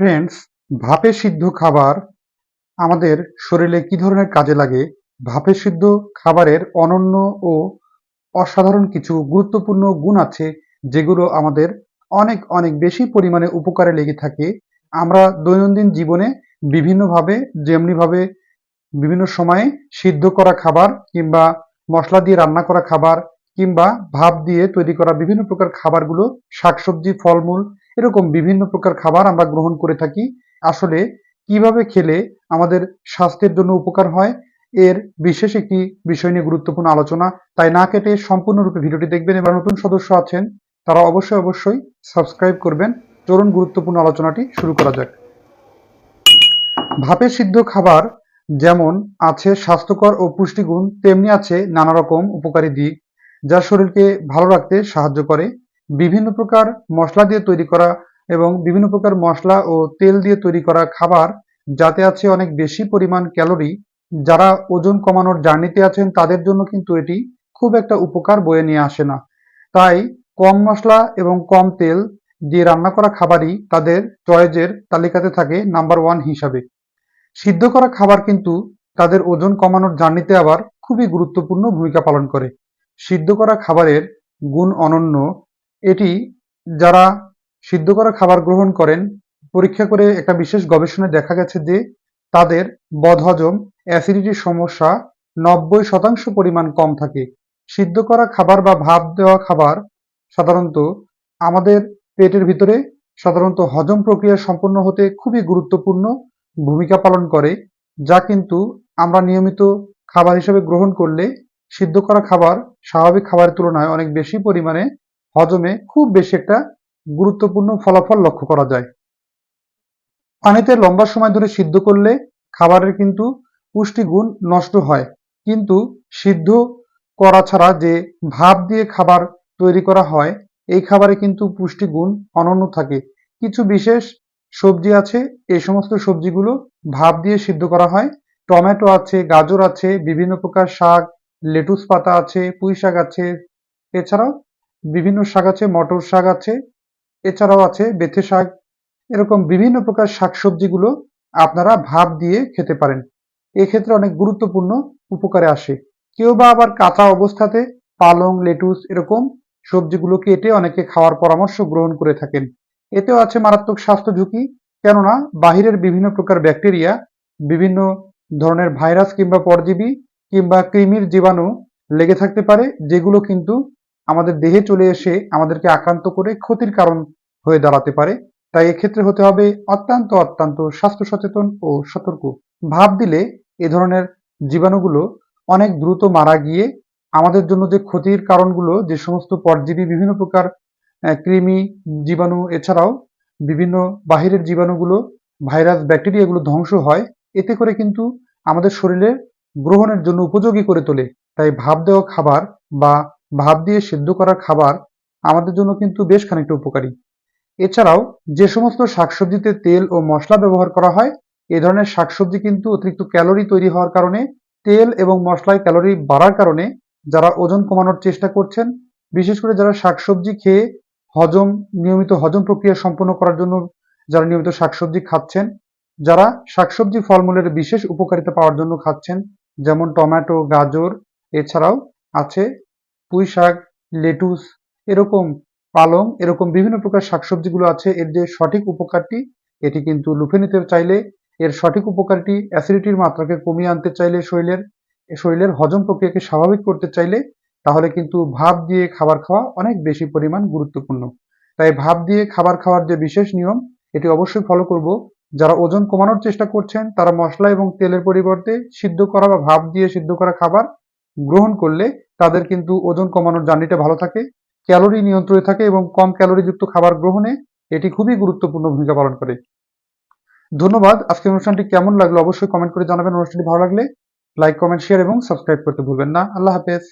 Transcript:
Friends ভাপে সিদ্ধ খাবার আমাদের শরীরে কি ধরনের কাজে লাগে? ভাপে সিদ্ধ খাবারের অনন্য ও অসাধারণ কিছু গুরুত্বপূর্ণ গুণ আছে, যেগুলো আমাদের অনেক অনেক বেশি পরিমাণে উপকারে লেগে থাকে। আমরা দৈনন্দিন জীবনে বিভিন্নভাবে, যেমনিভাবে বিভিন্ন সময়ে সিদ্ধ করা খাবার কিংবা মশলা দিয়ে রান্না করা খাবার কিংবা ভাপ দিয়ে তৈরি করা বিভিন্ন প্রকার খাবারগুলো, শাকসবজি, ফলমূল এরকম বিভিন্ন প্রকার খাবার আমরা গ্রহণ করে থাকি। আসলে কীভাবে খেলে আমাদের স্বাস্থ্যের জন্য উপকার হয়, এর বিশেষ একটি বিষয় নিয়ে গুরুত্বপূর্ণ আলোচনা। তাই না কেটে সম্পূর্ণরূপে ভিডিওটি দেখবেন এবার নতুন সদস্য আছেন, তারা অবশ্যই অবশ্যই সাবস্ক্রাইব করবেন। চলুন গুরুত্বপূর্ণ আলোচনাটি শুরু করা যাক। ভাপে সিদ্ধ খাবার যেমন আছে স্বাস্থ্যকর ও পুষ্টিগুণ, তেমনি আছে নানা রকম উপকারী দিক, যা শরীরকে ভালো রাখতে সাহায্য করে। বিভিন্ন প্রকার মশলা দিয়ে তৈরি করা এবং বিভিন্ন প্রকার মশলা ও তেল দিয়ে তৈরি করা খাবার যাতে আছে অনেক বেশি পরিমাণ ক্যালোরি, যারা ওজন কমানোর জার্নিতে আছেন তাদের জন্য কিন্তু এটি খুব একটা উপকার বয়ে নিয়ে আসে না। তাই কম মশলা এবং কম তেল দিয়ে রান্না করা খাবারই তাদের চয়েজের তালিকাতে থাকে নাম্বার ওয়ান হিসাবে। সিদ্ধ করা খাবার কিন্তু তাদের ওজন কমানোর জার্নিতে আবার খুবই গুরুত্বপূর্ণ ভূমিকা পালন করে। সিদ্ধ করা খাবারের গুণ অনন্য এটি যারা সিদ্ধ করা খাবার গ্রহণ করেন, পরীক্ষা করে একটা বিশেষ গবেষণায় দেখা গেছে যে তাদের বদহজম অ্যাসিডিটির সমস্যা নব্বই শতাংশ পরিমাণ কম থাকে। সিদ্ধ করা খাবার বা ভাপ দেওয়া খাবার সাধারণত আমাদের পেটের ভিতরে সাধারণত হজম প্রক্রিয়া সম্পন্ন হতে খুবই গুরুত্বপূর্ণ ভূমিকা পালন করে, যা কিন্তু আমরা নিয়মিত খাবার হিসেবে গ্রহণ করলে সিদ্ধ করা খাবার স্বাভাবিক খাবারের তুলনায় অনেক বেশি পরিমাণে হজমে খুব বেশি একটা গুরুত্বপূর্ণ ফলাফল লক্ষ্য করা যায়। পানিতে লম্বা সময় ধরে সিদ্ধ করলে খাবারের কিন্তু পুষ্টিগুণ নষ্ট হয়। কিন্তু সিদ্ধ করা ছাড়া যে ভাব দিয়ে খাবার তৈরি করা হয়, এই খাবারে কিন্তু পুষ্টিগুণ অনন্য থাকে। কিছু বিশেষ সবজি আছে এই সমস্ত সবজিগুলো ভাব দিয়ে সিদ্ধ করা হয়। টমেটো আছে, গাজর আছে, বিভিন্ন প্রকার শাক, লেটুস পাতা আছে পুঁই শাক আছে। এছাড়াও বিভিন্ন শাক আছে, মটর শাক আছে, এছাড়াও আছে বেথে শাক। এরকম বিভিন্ন প্রকার শাকসবজিগুলো আপনারা ভাপ দিয়ে খেতে পারেন। এক্ষেত্রে অনেক গুরুত্বপূর্ণ উপকারে আসে। কেউ বা আবার কাঁচা অবস্থাতে পালং, লেটুস এরকম সবজিগুলো কেটে অনেকে খাওয়ার পরামর্শ গ্রহণ করে থাকেন। এতেও আছে মারাত্মক স্বাস্থ্য ঝুঁকি, কেননা বাহিরের বিভিন্ন প্রকার ব্যাকটেরিয়া, বিভিন্ন ধরনের ভাইরাস কিংবা পরজীবী কিংবা কৃমির জীবাণু লেগে থাকতে পারে, যেগুলো কিন্তু আমাদের দেহে চলে এসে আমাদেরকে আক্রান্ত করে ক্ষতির কারণ হয়ে দাঁড়াতে পারে। তাই এক্ষেত্রে হতে হবে অত্যন্ত অত্যন্ত স্বাস্থ্য সচেতন ও সতর্ক। ভাব দিলে এ ধরনের জীবাণুগুলো অনেক দ্রুত মারা গিয়ে আমাদের জন্য যে ক্ষতির কারণগুলো, যে সমস্ত পরজীবী বিভিন্ন প্রকার কৃমি জীবাণু, এছাড়াও বিভিন্ন বাহিরের জীবাণুগুলো, ভাইরাস, ব্যাকটেরিয়াগুলো ধ্বংস হয়, এতে করে কিন্তু আমাদের শরীরে গ্রহণের জন্য উপযোগী করে তোলে। তাই ভাব দেওয়া খাবার বা ভাব দিয়ে সিদ্ধ করা খাবার আমাদের জন্য কিন্তু বেশ খানিকটা উপকারী। এছাড়াও যে সমস্ত শাকসবজিতে তেল ও মশলা ব্যবহার করা হয়, এ ধরনের শাকসবজি কিন্তু অতিরিক্ত ক্যালোরি তৈরি হওয়ার কারণে, তেল এবং মশলায় ক্যালোরি বাড়ার কারণে যারা ওজন কমানোর চেষ্টা করছেন, বিশেষ করে যারা শাকসবজি খেয়ে হজম, নিয়মিত হজম প্রক্রিয়া সম্পন্ন করার জন্য যারা নিয়মিত শাকসবজি খাচ্ছেন, যারা শাকসবজি ফলমূলের বিশেষ উপকারিতা পাওয়ার জন্য খাচ্ছেন, যেমন টমেটো, গাজর, এছাড়াও আছে পুঁই শাক, লেটুস, এরকম পালং, এরকম বিভিন্ন প্রকার শাকসবজিগুলো আছে, এর যে সঠিক উপকারটি, এটি কিন্তু লুফে নিতে চাইলে, এর সঠিক উপকারটি অ্যাসিডিটির মাত্রাকে কমিয়ে আনতে চাইলে শরীরের শরীরের হজম প্রক্রিয়াকে স্বাভাবিক করতে চাইলে, তাহলে কিন্তু ভাব দিয়ে খাবার খাওয়া অনেক বেশি পরিমাণ গুরুত্বপূর্ণ। তাই ভাব দিয়ে খাবার খাওয়ার যে বিশেষ নিয়ম, এটি অবশ্যই ফলো করব। যারা ওজন কমানোর চেষ্টা করছেন, তারা মশলা এবং তেলের পরিবর্তে সিদ্ধ করা বা ভাপ দিয়ে সিদ্ধ করা খাবার গ্রহণ করলে তাদের কিন্তু ওজন কমানোর জার্নিটা ভালো থাকে, ক্যালোরি নিয়ন্ত্রণে থাকে এবং কম ক্যালোরিযুক্ত খাবার গ্রহণে এটি খুবই গুরুত্বপূর্ণ ভূমিকা পালন করে। ধন্যবাদ, আজকের অনুষ্ঠানটি কেমন লাগল অবশ্যই কমেন্ট করে জানাবেন। অনুষ্ঠানটি ভালো লাগলে লাইক, কমেন্ট, শেয়ার এবং সাবস্ক্রাইব করতে ভুলবেন না। আল্লাহ হাফেজ।